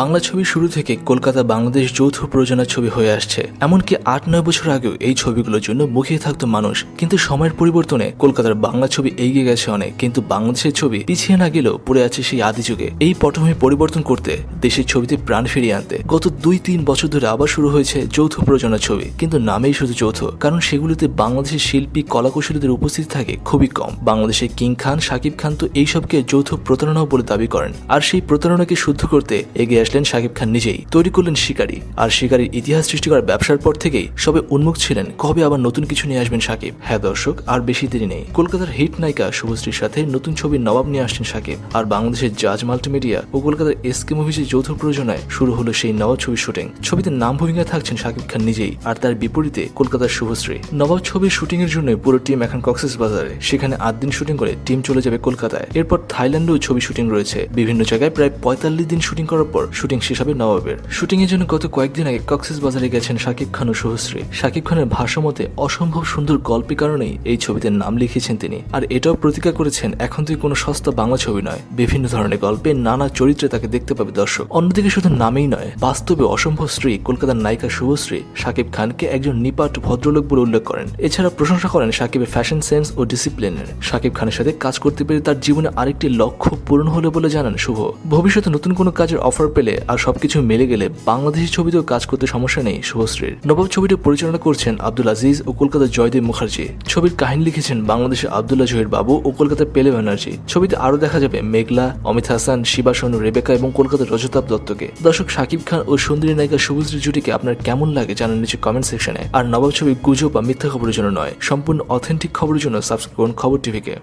বাংলা ছবি শুরু থেকে কলকাতা বাংলাদেশ যৌথ প্রযোজনার ছবি হয়ে আসছে। এমনকি আট নয় বছর আগেও এই ছবিগুলোর জন্য মুখিয়ে থাকতো মানুষ। কিন্তু সময়ের পরিবর্তনে কলকাতার বাংলা ছবি এগিয়ে গেছে অনেক। কিন্তু বাংলাদেশের ছবি পিছিয়ে না গেলেও পড়ে আছে সেই আদি যুগে। এই পটভূমি পরিবর্তন করতে দেশের ছবিতে প্রাণ ফিরিয়ে আনতে। গত দুই তিন বছর ধরে আবার শুরু হয়েছে যৌথ প্রযোজনার ছবি। কিন্তু নামেই শুধু যৌথ, কারণ সেগুলোতে বাংলাদেশের শিল্পী, কলাকুশলীদের উপস্থিতি থাকে খুবই কম। বাংলাদেশের কিং খান, শাকিব খান তো এইসবকে যৌথ প্রতারণাও বলে দাবি করেন। আর সেই প্রতারণাকে শুদ্ধ করতে এগিয়ে আসলেন শাকিব খান নিজেই। তৈরি করলেন শিকারী। আর শিকারীর ইতিহাস সৃষ্টি করার ব্যবসার পর থেকেই সবে উন্মুখ ছিলেন। কবে আবার নতুন কিছু নিয়ে আসবেন শাকিব হ্যাঁ দর্শক, আর বেশি দেরি নেই। কলকাতার হিট নায়িকা শুভশ্রীর সাথে নতুন ছবির নবাব নিয়ে আসছেন শাকিব আর বাংলাদেশের জাজ মাল্টিমিডিয়া ও কলকাতার এসকে মুভিজের যৌথ প্রযোজনায় শুরু হলো সেই নবাব ছবির শুটিং। ছবিতে নাম ভূমিকা থাকছেন শাকিব খান নিজেই, আর তার বিপরীতে কলকাতার শুভশ্রী। নবাব ছবির শুটিং এর জন্য পুরো টিম এখন কক্সেস বাজারে। সেখানে আট দিন শুটিং করে টিম চলে যাবে কলকাতায়। এরপর থাইল্যান্ডেও ছবি শুটিং রয়েছে। বিভিন্ন জায়গায় প্রায় পঁয়তাল্লিশ দিন শুটিং করার পর শুটিং শেষ হবে নবাবের। শুটিং এর জন্য গত কয়েকদিন আগে কক্সেস বাজারে গেছেন শাকিব খান ও শুভশ্রী। শাকিব খানের ভাষ্যমতে, অসম্ভব সুন্দর গল্পের কারণেই এই ছবিতে নাম লিখেছেন তিনি। আর এটাও প্রতিজ্ঞা করেছেন, এখন তুই কোনো সস্তা বাংলা ছবি নয়। বিভিন্ন ধরনের গল্পে নানা চরিত্রে তাকে দেখতে পাবে দর্শক। অন্যদিকে শুধু নামেই নয়, বাস্তবে অসম্ভব স্ত্রী, কলকাতার নায়িকা শুভশ্রী, শাকিব খানকে একজন নিপাট ভদ্রলোক বলে উল্লেখ করেন। এছাড়া প্রশংসা করেন শাকিবের ফ্যাশন সেন্স ও ডিসিপ্লিনের শাকিব খানের সাথে কাজ করতে পেরে তার জীবনে আরেকটি লক্ষ্য পূরণ হলো বলে জানান শুভ। ভবিষ্যতে নতুন কোনো কাজের অফার আর সবকিছু মিলে গেলে বাংলাদেশি ছবিতেও কাজ করতে সমস্যা নেই শুভশ্রীর। নবাব ছবিটি পরিচালনা করছেন আব্দুল আজিজ ও কলকাতার জয়দেব মুখার্জি। ছবির কাহিনী লিখেছেন বাংলাদেশের আবদুল্লাহ জহির বাবু ও কলকাতার পেলে ব্যানার্জি। ছবিতে আরও দেখা যাবে মেঘলা, অমিত হাসান শিবাসন রেবেকা এবং কলকাতার রজতাব দত্তকে। দর্শক শাকিব খান ও সুন্দরী নায়িকা শুভশ্রী জুটিকে আপনার কেমন লাগে জানান নিচে কমেন্ট সেকশনে আর নবাব ছবি গুজব বা মিথ্যা খবরের জন্য নয়, সম্পূর্ণ অথেন্টিক খবরের জন্য সাবস্ক্রাইব করুন খবর টিভিকে।